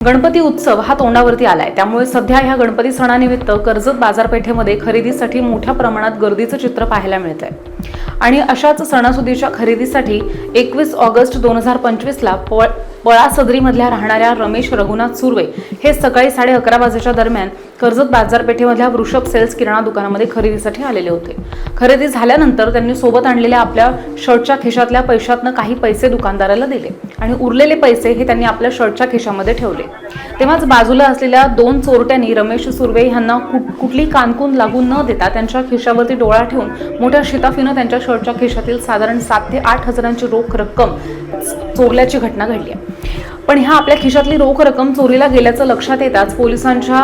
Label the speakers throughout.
Speaker 1: गणपती उत्सव हा तोंडावरती आलाय. त्यामुळे सध्या ह्या गणपती सणानिमित्त कर्जत बाजारपेठेमध्ये खरेदीसाठी मोठ्या प्रमाणात गर्दीचं चित्र पाहायला मिळत आहे आणि अशाच सणासुदीच्या खरेदीसाठी एकवीस ऑगस्ट दोन हजार पंचवीसला पळ पळासदरीमधल्या राहणाऱ्या रमेश रघुनाथ सुर्वे हे सकाळी साडे अकरा वाजेच्या दरम्यान कर्जत बाजारपेठेमधल्या वृषभ सेल्स किराणा दुकानामध्ये खरेदीसाठी आलेले होते. खरेदी झाल्यानंतर त्यांनी सोबत आणलेल्या आपल्या शर्टच्या खिशातल्या पैशातनं काही पैसे दुकानदाराला दिले आणि उरलेले पैसे हे त्यांनी आपल्या शर्टच्या खिशामध्ये ठेवले. तेव्हाच बाजूला असलेल्या दोन चोरट्यांनी रमेश सुर्वे यांना कुठ- कुठली कानकून लागू न देता त्यांच्या खिशावरती डोळा ठेवून मोठ्या शिताफीनं त्यांच्या शर्टच्या खिशातील साधारण सात ते आठ हजारांची रोख रक्कम चोरल्याची घटना घडली आहे. पण ह्या आपल्या खिशातली रोख रक्कम चोरीला गेल्याचं लक्षात येताच पोलिसांच्या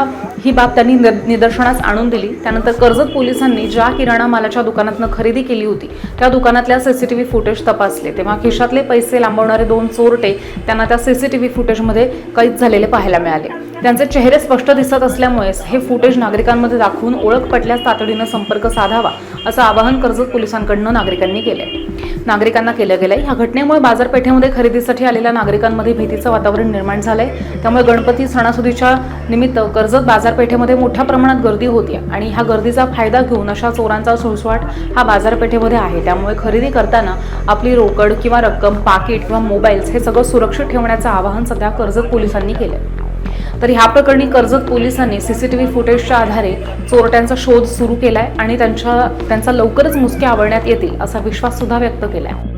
Speaker 1: ही बाब त्यांनी निद- निदर्शनास आणून दिली. त्यानंतर कर्जत पोलिसांनी ज्या किराणा मालाच्या दुकानातनं खरेदी केली होती त्या दुकानातल्या सीसीटीव्ही फुटेज तपासले. तेव्हा खिशातले पैसे लांबवणारे दोन चोरटे त्यांना त्या सीसीटीव्ही फुटेजमध्ये कैद झालेले पाहायला मिळाले. त्यांचे चेहरे स्पष्ट दिसत असल्यामुळे हे फुटेज नागरिकांमध्ये दाखवून ओळख पटल्यास तातडीनं संपर्क साधावा असं आवाहन कर्जत पोलिसांकडनं नागरिकांनी केलंय. नागरिकांना केलं गेलंय. या घटनेमुळे बाजारपेठेमध्ये खरेदीसाठी आलेल्या नागरिकांमध्ये भीतीचं वातावरण निर्माण झालं आहे त्यामुळे गणपती सणासुदीच्या निमित्त कर्जत बाजारपेठेमध्ये मोठ्या प्रमाणात गर्दी होती आणि ह्या गर्दीचा फायदा घेऊन अशा चोरांचा सुळसवाट हा बाजारपेठेमध्ये आहे. त्यामुळे खरेदी करताना आपली रोकड किंवा रक्कम पाकिट किंवा मोबाईल्स हे सगळं सुरक्षित ठेवण्याचं आवाहन सध्या कर्जत पोलिसांनी केलंय. तर ह्या प्रकरणी कर्जत पोलिसांनी सीसीटीव्ही फुटेजच्या आधारे चोरट्यांचा शोध सुरू केलाय आणि त्यांच्या त्यांचा लवकरच मुसके आवळण्यात येतील असा विश्वास सुद्धा व्यक्त केलाय.